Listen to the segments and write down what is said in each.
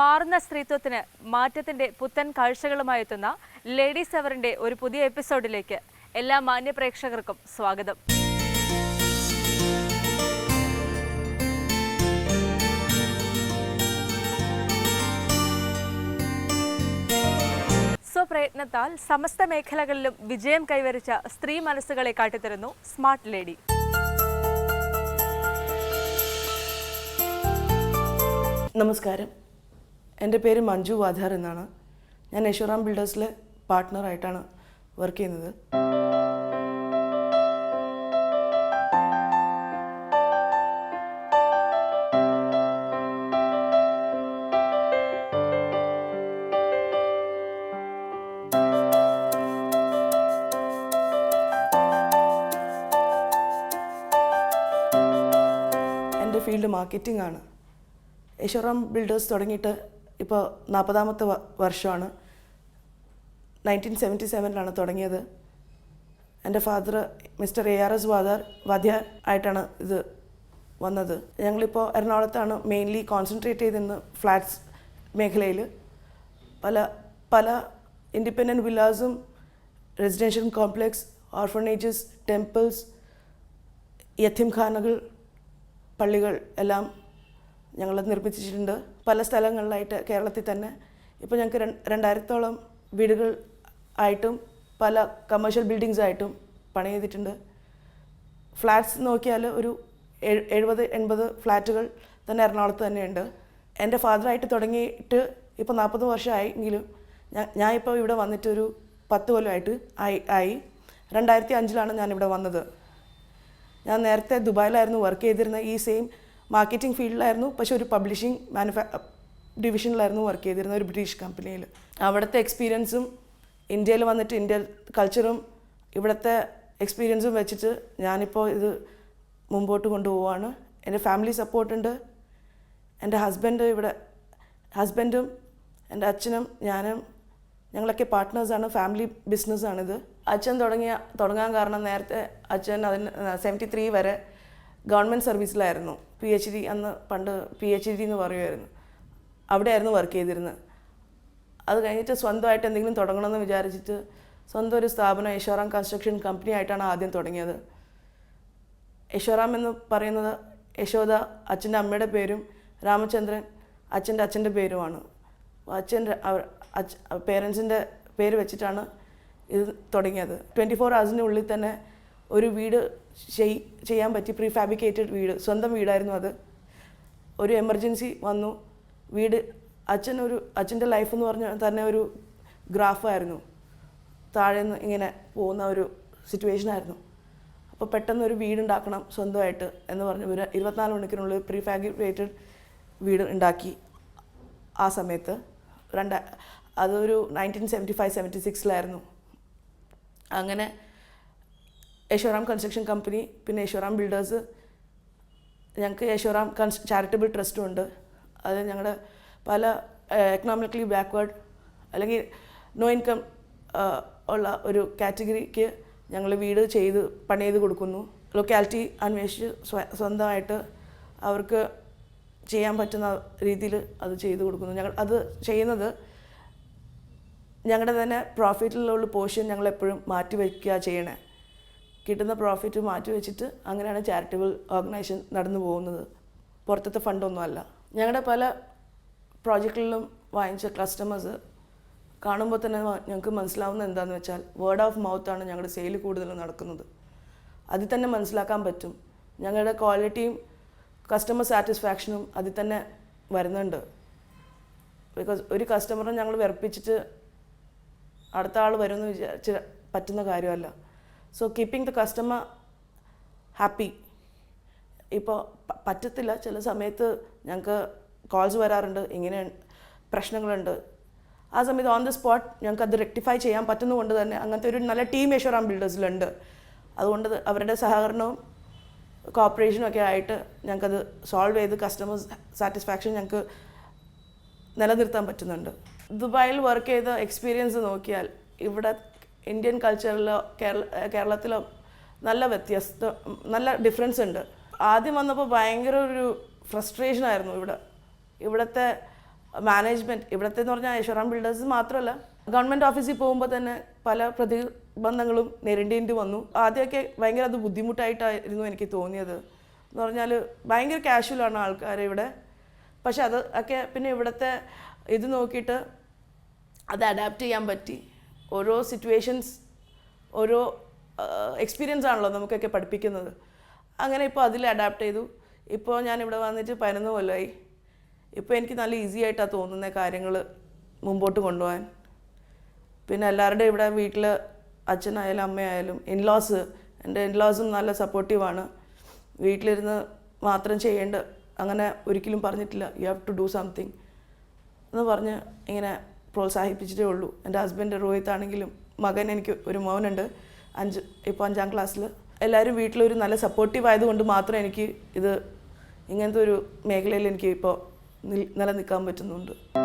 മാറുന്ന സ്ത്രീത്വത്തിന് മാറ്റത്തിന്റെ പുത്തൻ കാഴ്ചകളുമായി എത്തുന്ന ലേഡി സെവറിന്റെ ഒരു പുതിയ എപ്പിസോഡിലേക്ക് എല്ലാ മാന്യ പ്രേക്ഷകർക്കും സ്വാഗതം. സ്വപ്രയത്നത്താൽ സമസ്ത മേഖലകളിലും വിജയം കൈവരിച്ച സ്ത്രീ മനസ്സുകളെ കാട്ടിത്തരുന്നു സ്മാർട്ട് ലേഡി. നമസ്കാരം. എന്റെ പേര് മഞ്ജു വാധാർ എന്നാണ്. ഞാൻ യശോറാം ബിൽഡേഴ്സിലെ പാർട്ട്ണറായിട്ടാണ് വർക്ക് ചെയ്യുന്നത്. എന്റെ ഫീൽഡ് മാർക്കറ്റിംഗ് ആണ്. യശോറാം ബിൽഡേഴ്സ് തുടങ്ങിയിട്ട് ഇപ്പോൾ നാൽപ്പതാമത്തെ വർഷമാണ്. നയന്റീൻ സെവന്റി സെവനിലാണ് തുടങ്ങിയത്. എന്റെ father mister A R S വാദാർ വാദ്യ ആയിട്ടാണ് ഇത് വന്നത്. ഞങ്ങളിപ്പോൾ എറണാകുളത്താണ് മെയിൻലി കോൺസെൻട്രേറ്റ് ചെയ്തിരുന്ന ഫ്ലാറ്റ്സ് മേഖലയിൽ പല പല ഇൻഡിപെൻഡന്റ് വില്ലാസും റെസിഡൻഷ്യൽ കോംപ്ലക്സ് ഓർഫണേജസ് ടെമ്പിൾസ് യത്തിംഖാനകൾ പള്ളികൾ എല്ലാം ഞങ്ങൾ നിർമ്മിച്ചിട്ടുണ്ട്. പല സ്ഥലങ്ങളിലായിട്ട് കേരളത്തിൽ തന്നെ ഇപ്പോൾ ഞങ്ങൾക്ക് രണ്ട് രണ്ടായിരത്തോളം വീടുകൾ ആയിട്ടും പല കമേഴ്ഷ്യൽ ബിൽഡിങ്സ് ആയിട്ടും പണി ചെയ്തിട്ടുണ്ട്. ഫ്ലാറ്റ്സ് നോക്കിയാൽ ഒരു എഴു- എഴുപത് എൺപത് ഫ്ലാറ്റുകൾ തന്നെ എറണാകുളത്ത് തന്നെയുണ്ട്. എന്റെ ഫാദറായിട്ട് തുടങ്ങിയിട്ട് ഇപ്പോൾ നാൽപ്പത് വർഷമായെങ്കിലും ഞാൻ ഞാൻ ഇപ്പോൾ ഇവിടെ വന്നിട്ടൊരു പത്ത് കൊല്ലമായിട്ട് ആയി ആയി. രണ്ടായിരത്തി അഞ്ചിലാണ് ഞാനിവിടെ വന്നത്. ഞാൻ നേരത്തെ ദുബായിലായിരുന്നു വർക്ക് ചെയ്തിരുന്ന ഈ സെയിം മാർക്കറ്റിംഗ് ഫീൽഡിലായിരുന്നു. പക്ഷെ ഒരു പബ്ലിഷിംഗ് മാനുഫാ ഡിവിഷനിലായിരുന്നു വർക്ക് ചെയ്തിരുന്നത് ഒരു ബ്രിട്ടീഷ് കമ്പനിയിൽ. അവിടുത്തെ എക്സ്പീരിയൻസും ഇന്ത്യയിൽ വന്നിട്ട് ഇന്ത്യൻ കൾച്ചറും ഇവിടുത്തെ എക്സ്പീരിയൻസും വെച്ചിട്ട് ഞാനിപ്പോൾ ഇത് മുമ്പോട്ട് കൊണ്ടുപോവാണ്. എന്റെ ഫാമിലി സപ്പോർട്ടുണ്ട്. എന്റെ ഹസ്ബൻഡ് ഇവിടെ ഹസ്ബൻഡും എന്റെ അച്ഛനും ഞാനും ഞങ്ങളൊക്കെ പാർട്ട്നേഴ്സാണ് ഫാമിലി ബിസിനസ്സാണിത് അച്ഛൻ തുടങ്ങിയ തുടങ്ങാൻ കാരണം നേരത്തെ അച്ഛൻ അതിന് സെവന്റി ത്രീ വരെ ഗവൺമെന്റ് സർവീസിലായിരുന്നു. പി എച്ച് ഡി അന്ന് പണ്ട് പി എച്ച് ഡി എന്ന് പറയുമായിരുന്നു. അവിടെയായിരുന്നു വർക്ക് ചെയ്തിരുന്നത്. അത് കഴിഞ്ഞിട്ട് സ്വന്തമായിട്ട് എന്തെങ്കിലും തുടങ്ങണമെന്ന് വിചാരിച്ചിട്ട് സ്വന്തം ഒരു സ്ഥാപനം യശോറാം കൺസ്ട്രക്ഷൻ കമ്പനി ആയിട്ടാണ് ആദ്യം തുടങ്ങിയത്. യശോറാം എന്ന് പറയുന്നത് യശോദ അച്ഛന്റെ അമ്മയുടെ പേരും രാമചന്ദ്രൻ അച്ഛന്റെ അച്ഛന്റെ പേരുമാണ്. അച്ഛന്റെ അച്ഛ പേരൻസിന്റെ പേര് വെച്ചിട്ടാണ് ഇത് തുടങ്ങിയത്. ട്വന്റി ഫോർ ഉള്ളിൽ തന്നെ ഒരു വീട് ചെയ് ചെയ്യാൻ പറ്റി പ്രീ ഫാബ്രിക്കേറ്റഡ് വീട് സ്വന്തം വീടായിരുന്നു അത്. ഒരു എമർജൻസി വന്നു. വീട് അച്ഛൻ ഒരു അച്ഛന്റെ ലൈഫ് എന്ന് പറഞ്ഞാൽ തന്നെ ഒരു ഗ്രാഫായിരുന്നു താഴെ നിന്ന് ഇങ്ങനെ പോകുന്ന ഒരു സിറ്റുവേഷൻ ആയിരുന്നു. അപ്പോൾ പെട്ടെന്ന് ഒരു വീട് ഉണ്ടാക്കണം സ്വന്തമായിട്ട് എന്ന് പറഞ്ഞ് ഒരു ഇരുപത്തിനാല് മണിക്കൂറിനുള്ളിൽ പ്രീ ഫാബ്രിക്കേറ്റഡ് വീട് ഉണ്ടാക്കി ആ സമയത്ത്. രണ്ട് അതൊരു നയന്റീൻ സെവന്റി ഫൈവ് സെവന്റി സിക്സിലായിരുന്നു അങ്ങനെ യശോറാം കൺസ്ട്രക്ഷൻ കമ്പനി പിന്നെ യേശോറാം ബിൽഡേഴ്സ് ഞങ്ങൾക്ക് യേശോറാം കൺസ് ചാരിറ്റബിൾ ട്രസ്റ്റും ഉണ്ട്. അത് ഞങ്ങളുടെ പല എക്കണോമിക്കലി ബാക്ക്വേർഡ് അല്ലെങ്കിൽ നോ ഇൻകം ഉള്ള ഒരു കാറ്റഗറിക്ക് ഞങ്ങൾ വീട് ചെയ്ത് പണി ചെയ്ത് കൊടുക്കുന്നു. ലൊക്കാലിറ്റി അന്വേഷിച്ച് സ്വ സ്വന്തമായിട്ട് അവർക്ക് ചെയ്യാൻ പറ്റുന്ന രീതിയിൽ അത് ചെയ്ത് കൊടുക്കുന്നു. ഞങ്ങൾ അത് ചെയ്യുന്നത് ഞങ്ങളുടെ തന്നെ പ്രോഫിറ്റിലുള്ള പോർഷൻ ഞങ്ങൾ എപ്പോഴും മാറ്റി വയ്ക്കുക ചെയ്യണേ. കിട്ടുന്ന പ്രോഫിറ്റ് മാറ്റി വെച്ചിട്ട് അങ്ങനെയാണ് ചാരിറ്റബിൾ ഓർഗനൈസേഷൻ നടന്നു പോകുന്നത്. പുറത്തത്തെ ഫണ്ടൊന്നും അല്ല. ഞങ്ങളുടെ പല പ്രോജക്റ്റുകളിലും വാങ്ങിച്ച കസ്റ്റമേഴ്സ് കാണുമ്പോൾ തന്നെ ഞങ്ങൾക്ക് മനസ്സിലാവുന്നത് എന്താണെന്ന് വെച്ചാൽ വേർഡ് ഓഫ് മൗത്താണ് ഞങ്ങളുടെ സെയിൽ കൂടുതൽ നടക്കുന്നത്. അതിൽ തന്നെ മനസ്സിലാക്കാൻ പറ്റും. ഞങ്ങളുടെ ക്വാളിറ്റിയും കസ്റ്റമർ സാറ്റിസ്ഫാക്ഷനും അതിൽ തന്നെ വരുന്നുണ്ട്. ബിക്കോസ് ഒരു കസ്റ്റമറെ ഞങ്ങൾ വിറപ്പിച്ചിട്ട് അടുത്ത ആൾ വരുമെന്ന് വിചാരിച്ച് പറ്റുന്ന കാര്യമല്ല. So keeping the customer happy ഇപ്പോൾ പറ്റത്തില്ല. ചില സമയത്ത് ഞങ്ങൾക്ക് കോൾസ് വരാറുണ്ട്. ഇങ്ങനെ പ്രശ്നങ്ങളുണ്ട്. ആ സമയത്ത് ഓൺ ദ സ്പോട്ട് ഞങ്ങൾക്ക് അത് റെക്ടിഫൈ ചെയ്യാൻ പറ്റുന്നതുകൊണ്ട് തന്നെ അങ്ങനത്തെ ഒരു നല്ല ടീം യശോറാം ബിൽഡേഴ്സിലുണ്ട് അതുകൊണ്ട് അവരുടെ സഹകരണവും കോപ്പറേഷനും ഒക്കെ ആയിട്ട് ഞങ്ങൾക്കത് സോൾവ് ചെയ്ത് കസ്റ്റമർ സാറ്റിസ്ഫാക്ഷൻ ഞങ്ങൾക്ക് നിലനിർത്താൻ പറ്റുന്നുണ്ട്. ദുബായിൽ വർക്ക് ചെയ്ത എക്സ്പീരിയൻസ് നോക്കിയാൽ ഇവിടെ ഇന്ത്യൻ കൾച്ചറിലോ കേരള കേരളത്തിലോ നല്ല വ്യത്യസ്ത നല്ല ഡിഫറൻസ് ഉണ്ട്. ആദ്യം വന്നപ്പോൾ ഭയങ്കര ഒരു ഫ്രസ്ട്രേഷൻ ആയിരുന്നു ഇവിടെ. ഇവിടുത്തെ മാനേജ്മെന്റ് ഇവിടുത്തെ എന്ന് പറഞ്ഞാൽ ഐശ്വറാം ബിൽഡേഴ്സ് മാത്രമല്ല ഗവൺമെന്റ് ഓഫീസിൽ പോകുമ്പോൾ തന്നെ പല പ്രതിബന്ധങ്ങളും നേരിടേണ്ടി വന്നു. ആദ്യമൊക്കെ ഭയങ്കര അത് ബുദ്ധിമുട്ടായിട്ടായിരുന്നു എനിക്ക് തോന്നിയത്. എന്ന് പറഞ്ഞാൽ ഭയങ്കര കാഷ്വലാണ് ആൾക്കാർ ഇവിടെ. പക്ഷെ അത് ഒക്കെ പിന്നെ ഇവിടുത്തെ ഇത് നോക്കിയിട്ട് അത് അഡാപ്റ്റ് ചെയ്യാൻ പറ്റി. ഓരോ സിറ്റുവേഷൻസ് ഓരോ എക്സ്പീരിയൻസ് ആണല്ലോ നമുക്കൊക്കെ പഠിപ്പിക്കുന്നത്. അങ്ങനെ ഇപ്പോൾ അതിൽ അഡാപ്റ്റ് ചെയ്തു. ഇപ്പോൾ ഞാൻ ഇവിടെ വന്നിട്ട് പതിനൊന്ന് കൊല്ലമായി ഇപ്പോൾ എനിക്ക് നല്ല ഈസി ആയിട്ടാണ് തോന്നുന്ന കാര്യങ്ങൾ മുമ്പോട്ട് കൊണ്ടുപോകാൻ. പിന്നെ എല്ലാവരുടെയും ഇവിടെ വീട്ടിൽ അച്ഛനായാലും അമ്മയായാലും ഇൻലോസ് എന്റെ ഇൻലോസും നല്ല സപ്പോർട്ടീവാണ് വീട്ടിലിരുന്ന് മാത്രം ചെയ്യേണ്ട അങ്ങനെ ഒരിക്കലും പറഞ്ഞിട്ടില്ല. You have to do something എന്ന് പറഞ്ഞ് ഇങ്ങനെ പ്രോത്സാഹിപ്പിച്ചിട്ടേ ഉള്ളൂ. എന്റെ ഹസ്ബൻഡ് രോഹിത് ആണെങ്കിലും മകൻ എനിക്ക് ഒരു മോനുണ്ട്. അഞ്ച് ഇപ്പോൾ അഞ്ചാം ക്ലാസ്സിൽ എല്ലാവരും വീട്ടിലൊരു നല്ല സപ്പോർട്ടീവ് ആയതുകൊണ്ട് മാത്രം എനിക്ക് ഇത് ഇങ്ങനത്തെ ഒരു മേഖലയിൽ എനിക്ക് ഇപ്പോൾ നിൽ- നിലനിൽക്കാൻ പറ്റുന്നുണ്ട്.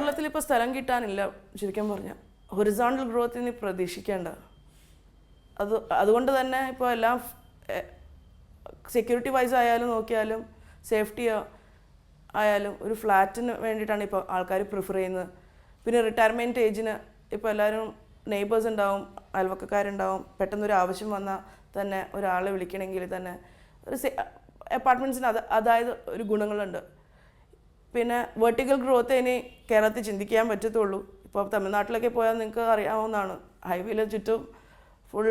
കേരളത്തിൽ ഇപ്പോൾ സ്ഥലം കിട്ടാനില്ല ശരിക്കും പറഞ്ഞാൽ ഹൊറിസോണ്ടൽ ഗ്രോത്ത് ഇനി പ്രതീക്ഷിക്കേണ്ട. അത് അതുകൊണ്ട് തന്നെ ഇപ്പോൾ എല്ലാം സെക്യൂരിറ്റി വൈസ് ആയാലും നോക്കിയാലും സേഫ്റ്റി ആയാലും ഒരു ഫ്ലാറ്റിന് വേണ്ടിയിട്ടാണ് ഇപ്പോൾ ആൾക്കാർ പ്രിഫർ ചെയ്യുന്നത്. പിന്നെ റിട്ടയർമെന്റ് ഏജിന് ഇപ്പോൾ എല്ലാവരും നെയ്ബേഴ്സ് ഉണ്ടാവും അയൽവക്കക്കാരുണ്ടാവും പെട്ടെന്നൊരു ആവശ്യം വന്നാൽ തന്നെ ഒരാളെ വിളിക്കണമെങ്കിൽ തന്നെ ഒരു അപ്പാർട്ട്മെന്റ്സിന് അത് അതായത് ഒരു ഗുണങ്ങളുണ്ട്. പിന്നെ വെർട്ടിക്കൽ ഗ്രോത്ത് ഇനി കേരളത്തിൽ ചിന്തിക്കാൻ പറ്റത്തുള്ളൂ. ഇപ്പോൾ തമിഴ്നാട്ടിലൊക്കെ പോയാൽ നിങ്ങൾക്ക് അറിയാവുന്നതാണ്. ഹൈവേയിൽ ചുറ്റും ഫുൾ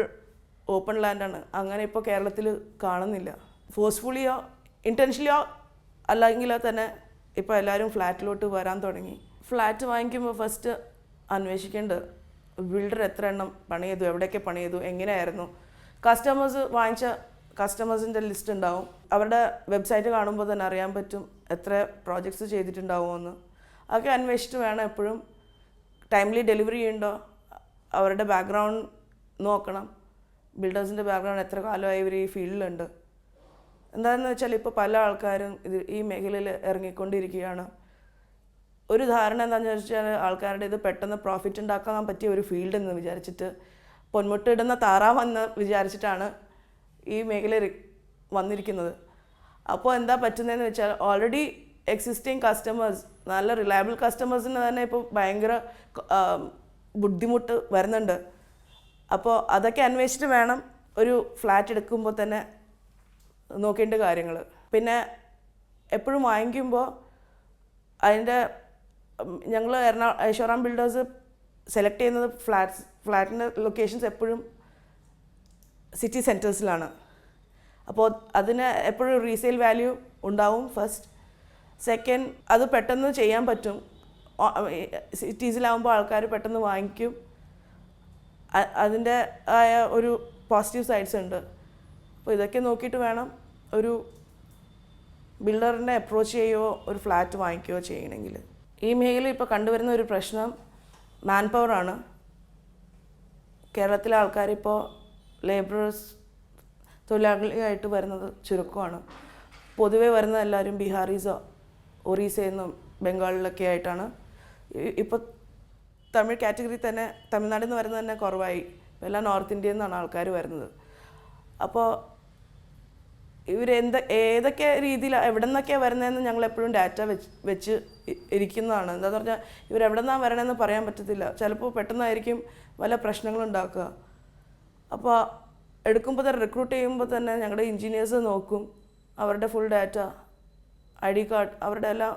ഓപ്പൺ ലാൻഡാണ് അങ്ങനെ ഇപ്പോൾ കേരളത്തിൽ കാണുന്നില്ല. ഫോഴ്സ്ഫുള്ളിയോ ഇന്റൻഷലിയോ അല്ലെങ്കിൽ തന്നെ ഇപ്പോൾ എല്ലാവരും ഫ്ലാറ്റിലോട്ട് വരാൻ തുടങ്ങി. ഫ്ലാറ്റ് വാങ്ങിക്കുമ്പോൾ ഫസ്റ്റ് അന്വേഷിക്കേണ്ടത് ബിൽഡർ എത്ര എണ്ണം പണി ചെയ്തു എവിടെയൊക്കെ പണി ചെയ്തു എങ്ങനെയായിരുന്നു? കസ്റ്റമേഴ്സ് വാങ്ങിച്ച കസ്റ്റമേഴ്സിന്റെ ലിസ്റ്റ് ഉണ്ടാവും. അവരുടെ വെബ്സൈറ്റ് കാണുമ്പോൾ തന്നെ അറിയാൻ പറ്റും. എത്ര പ്രോജക്ട്സ് ചെയ്തിട്ടുണ്ടാവുമെന്ന്. അതൊക്കെ അന്വേഷിച്ചിട്ട് വേണം എപ്പോഴും. ടൈംലി ഡെലിവറി ചെയ്യുന്നുണ്ടോ അവരുടെ ബാക്ക്ഗ്രൗണ്ട് നോക്കണം. ബിൽഡേഴ്സിന്റെ ബാക്ക്ഗ്രൗണ്ട് എത്ര കാലമായി ഇവർ ഈ ഫീൽഡിലുണ്ട്. എന്താണെന്ന് വെച്ചാൽ ഇപ്പോൾ പല ആൾക്കാരും ഇത് ഈ മേഖലയിൽ ഇറങ്ങിക്കൊണ്ടിരിക്കുകയാണ്. ഒരു ധാരണ എന്താണെന്ന് വെച്ചാൽ ആൾക്കാരുടെ ഇത് പെട്ടെന്ന് പ്രോഫിറ്റ് ഉണ്ടാക്കാൻ പറ്റിയ ഒരു ഫീൽഡ് എന്ന് വിചാരിച്ചിട്ട് പൊന്മുട്ടിടുന്ന താറാവെന്ന് വിചാരിച്ചിട്ടാണ് ഈ മേഖല വന്നിരിക്കുന്നത്. അപ്പോൾ എന്താ പറ്റുന്നതെന്ന് വെച്ചാൽ ഓൾറെഡി എക്സിസ്റ്റിംഗ് കസ്റ്റമേഴ്സ് നല്ല റിലയബിൾ കസ്റ്റമേഴ്സിന് തന്നെ ഇപ്പോൾ ഭയങ്കര ബുദ്ധിമുട്ട് വരുന്നുണ്ട്. അപ്പോൾ അതൊക്കെ അന്വേഷിച്ചിട്ട് വേണം ഒരു ഫ്ലാറ്റ് എടുക്കുമ്പോൾ തന്നെ നോക്കേണ്ട കാര്യങ്ങൾ പിന്നെ എപ്പോഴും വാങ്ങിക്കുമ്പോൾ അതിന്റെ ഞങ്ങൾ എറണാ ഐശ്വറാം ബിൽഡേഴ്സ് സെലക്ട് ചെയ്യുന്നത് ഫ്ലാറ്റ്സ് ഫ്ലാറ്റിന്റെ ലൊക്കേഷൻസ് എപ്പോഴും സിറ്റി സെന്റേഴ്സിലാണ് അപ്പോൾ അതിന് എപ്പോഴും റീസെയിൽ വാല്യൂ ഉണ്ടാവും ഫസ്റ്റ് സെക്കൻഡ് അത് പെട്ടെന്ന് ചെയ്യാൻ പറ്റും. സിറ്റീസിലാവുമ്പോൾ ആൾക്കാർ പെട്ടെന്ന് വാങ്ങിക്കും. അതിന്റെ ആയ ഒരു പോസിറ്റീവ് സൈഡ്സ് ഉണ്ട്. അപ്പോൾ ഇതൊക്കെ നോക്കിയിട്ട് വേണം ഒരു ബിൽഡറിനെ അപ്രോച്ച് ചെയ്യുകയോ ഒരു ഫ്ലാറ്റ് വാങ്ങിക്കുകയോ ചെയ്യണമെങ്കിൽ. ഈ മേഖലയിൽ ഇപ്പോൾ കണ്ടുവരുന്ന ഒരു പ്രശ്നം മാൻ പവറാണ് കേരളത്തിലെ ആൾക്കാരിപ്പോൾ ലേബറേഴ്സ് തൊഴിലാളിയായിട്ട് വരുന്നത് ചുരുക്കമാണ്. പൊതുവെ വരുന്ന എല്ലാവരും ബീഹാറീസോ ഒറീസയിൽ നിന്നും ബംഗാളിലൊക്കെ ആയിട്ടാണ്. ഇപ്പോൾ തമിഴ് കാറ്റഗറി തന്നെ തമിഴ്നാട്ടിൽ നിന്ന് വരുന്നത് തന്നെ കുറവായി. എല്ലാം നോർത്ത് ഇന്ത്യയിൽ നിന്നാണ് ആൾക്കാർ വരുന്നത്. അപ്പോൾ ഇവരെന്ത ഏതൊക്കെ രീതിയിൽ എവിടെ നിന്നൊക്കെയാണ് വരുന്നതെന്ന് ഞങ്ങൾ എപ്പോഴും ഡാറ്റ വെച്ച് വെച്ച് ഇരിക്കുന്നതാണ്. എന്താന്ന് പറഞ്ഞാൽ ഇവരെവിടെ നിന്നാണ് വരണമെന്ന് പറയാൻ പറ്റത്തില്ല. ചിലപ്പോൾ പെട്ടെന്നായിരിക്കും വല്ല പ്രശ്നങ്ങളുണ്ടാക്കുക. അപ്പോൾ എടുക്കുമ്പോൾ തന്നെ റിക്രൂട്ട് ചെയ്യുമ്പോൾ തന്നെ ഞങ്ങളുടെ എഞ്ചിനീയേഴ്സ് നോക്കും. അവരുടെ full data I D card അവരുടെ എല്ലാ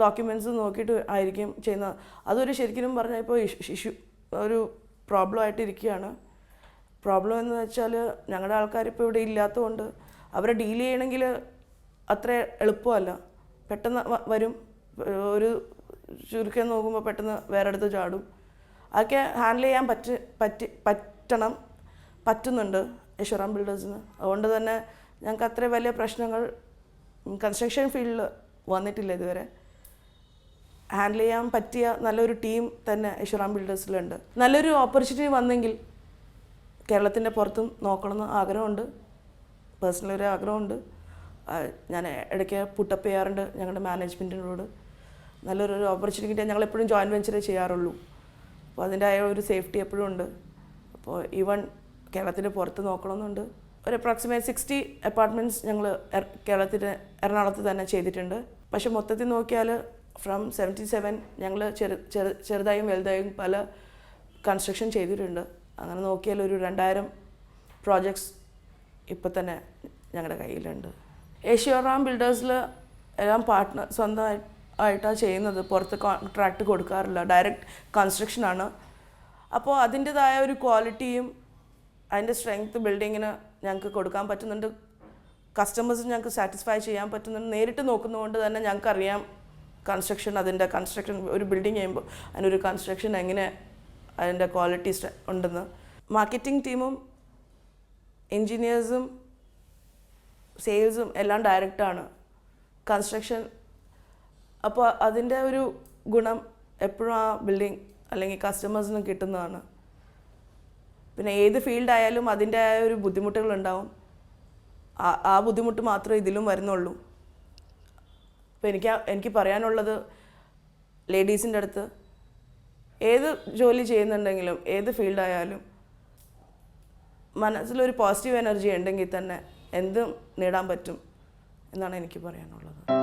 ഡോക്യുമെന്റ്സ് നോക്കിയിട്ട് ആയിരിക്കും ചെയ്യുന്നത് അതൊരു ശരിക്കും പറഞ്ഞാൽ ഇപ്പോൾ ഇഷ്യൂ ഒരു പ്രോബ്ലം ആയിട്ടിരിക്കുകയാണ് പ്രോബ്ലം എന്ന് വെച്ചാൽ ഞങ്ങളുടെ ആൾക്കാർ ഇപ്പോൾ ഇവിടെ ഇല്ലാത്തതുകൊണ്ട് അവരെ ഡീൽ ചെയ്യണമെങ്കിൽ അത്ര എളുപ്പമല്ല. പെട്ടെന്ന് വരും. ഒരു ചുരുക്കം നോക്കുമ്പോൾ പെട്ടെന്ന് വേറെ അടുത്ത് ചാടും. അതൊക്കെ ഹാൻഡിൽ ചെയ്യാൻ പറ്റി പറ്റി പറ്റണം. പറ്റുന്നുണ്ട് യശ്വറാം ബിൽഡേഴ്സിന്. അതുകൊണ്ട് തന്നെ ഞങ്ങൾക്ക് അത്ര വലിയ പ്രശ്നങ്ങൾ കൺസ്ട്രക്ഷൻ ഫീൽഡിൽ വന്നിട്ടില്ല ഇതുവരെ. ഹാൻഡിൽ ചെയ്യാൻ പറ്റിയ നല്ലൊരു ടീം തന്നെ യശ്വറാം ബിൽഡേഴ്സിലുണ്ട്. നല്ലൊരു ഓപ്പർച്യൂണിറ്റി വന്നെങ്കിൽ കേരളത്തിന്റെ പുറത്തും നോക്കണമെന്ന് ആഗ്രഹമുണ്ട്. പേഴ്സണൽ ഒരു ആഗ്രഹമുണ്ട്. ഞാൻ ഇടയ്ക്ക് പുട്ടപ്പ് ചെയ്യാറുണ്ട് ഞങ്ങളുടെ മാനേജ്മെന്റിനോട് നല്ലൊരു ഓപ്പർച്യൂണിറ്റി ഞങ്ങൾ എപ്പോഴും ജോയിന്റ് വെഞ്ചറേ ചെയ്യാറുള്ളൂ. അപ്പോൾ അതിന്റെ ഒരു സേഫ്റ്റി എപ്പോഴും ഉണ്ട്. അപ്പോൾ ഈവൻ കേരളത്തിന്റെ പുറത്ത് നോക്കണമെന്നുണ്ട്. ഒരു അപ്രോക്സിമേറ്റ് സിക്സ്റ്റി അപ്പാർട്ട്മെന്റ്സ് ഞങ്ങൾ കേരളത്തിൽ എറണാകുളത്ത് തന്നെ ചെയ്തിട്ടുണ്ട്. പക്ഷെ മൊത്തത്തിൽ നോക്കിയാൽ ഫ്രം സെവന്റി സെവൻ ഞങ്ങൾ ചെറു ചെറു ചെറുതായും വലുതായും പല കൺസ്ട്രക്ഷൻ ചെയ്തിട്ടുണ്ട്. അങ്ങനെ നോക്കിയാൽ ഒരു രണ്ടായിരം പ്രോജക്ട്സ് ഇപ്പം തന്നെ ഞങ്ങളുടെ കയ്യിലുണ്ട്. ഏഷ്യോറാം ബിൽഡേഴ്സിൽ എല്ലാം പാർട്ട്ണർ സ്വന്തമായി ആയിട്ടാണ് ചെയ്യുന്നത്. പുറത്ത് കോൺട്രാക്ട് കൊടുക്കാറില്ല. ഡയറക്റ്റ് കൺസ്ട്രക്ഷനാണ് അപ്പോൾ അതിന്റെതായ ഒരു ക്വാളിറ്റിയും അതിന്റെ സ്ട്രെങ്ത് ബിൽഡിങ്ങിന് ഞങ്ങൾക്ക് കൊടുക്കാൻ പറ്റുന്നുണ്ട്. കസ്റ്റമേഴ്സിന് ഞങ്ങൾക്ക് സാറ്റിസ്ഫൈ ചെയ്യാൻ പറ്റുന്നുണ്ട്. നേരിട്ട് നോക്കുന്നതുകൊണ്ട് തന്നെ ഞങ്ങൾക്കറിയാം കൺസ്ട്രക്ഷൻ അതിന്റെ കൺസ്ട്രക്ഷൻ ഒരു ബിൽഡിങ് ചെയ്യുമ്പോൾ അതിനൊരു കൺസ്ട്രക്ഷൻ എങ്ങനെ അതിന്റെ ക്വാളിറ്റി ഉണ്ടെന്ന്. മാർക്കറ്റിംഗ് ടീമും എൻജിനീയേഴ്സും സെയിൽസും എല്ലാം ഡയറക്റ്റാണ് കൺസ്ട്രക്ഷൻ അപ്പോൾ അതിന്റെ ഒരു ഗുണം എപ്പോഴും ആ ബിൽഡിംഗ് അല്ലെങ്കിൽ കസ്റ്റമേഴ്സിന് കിട്ടുന്നതാണ്. പിന്നെ ഏത് ഫീൽഡായാലും അതിന്റെ ഒരു ബുദ്ധിമുട്ടുകളുണ്ടാവും. ആ ബുദ്ധിമുട്ട് മാത്രമേ ഇതിലും വരുന്നുള്ളൂ. അപ്പോൾ എനിക്ക് എനിക്ക് പറയാനുള്ളത് ലേഡീസിന്റെ അടുത്ത് ഏത് ജോലി ചെയ്യുന്നുണ്ടെങ്കിലും ഏത് ഫീൽഡായാലും മനസ്സിലൊരു പോസിറ്റീവ് എനർജി ഉണ്ടെങ്കിൽ തന്നെ എന്തും നേടാൻ പറ്റും എന്നാണ് എനിക്ക് പറയാനുള്ളത്.